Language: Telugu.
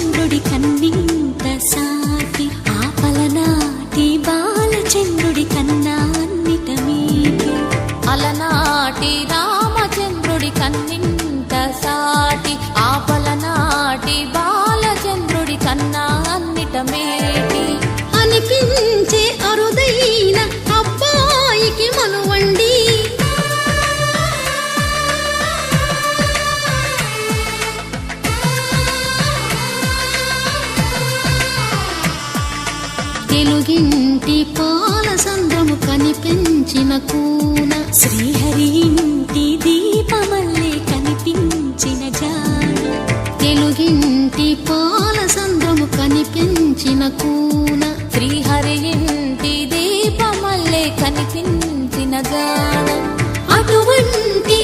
రామచంద్రుడి కన్నింత సాటి ఆపలనాటి బాలచంద్రుడి కన్నా మీటి అలనాటి రామచంద్రుడి కన్నింత సాటి ఆపల తెలుగింటి పాల సంద్రము కనిపించిన కూన. శ్రీహరి ఇంటి దీపమల్లే కనిపించిన జాడ తెలుగింటి పాల సంద్రము కనిపించిన కూన. శ్రీహరి ఇంటి దీపమల్లే కనిపించిన గానం అటువంటి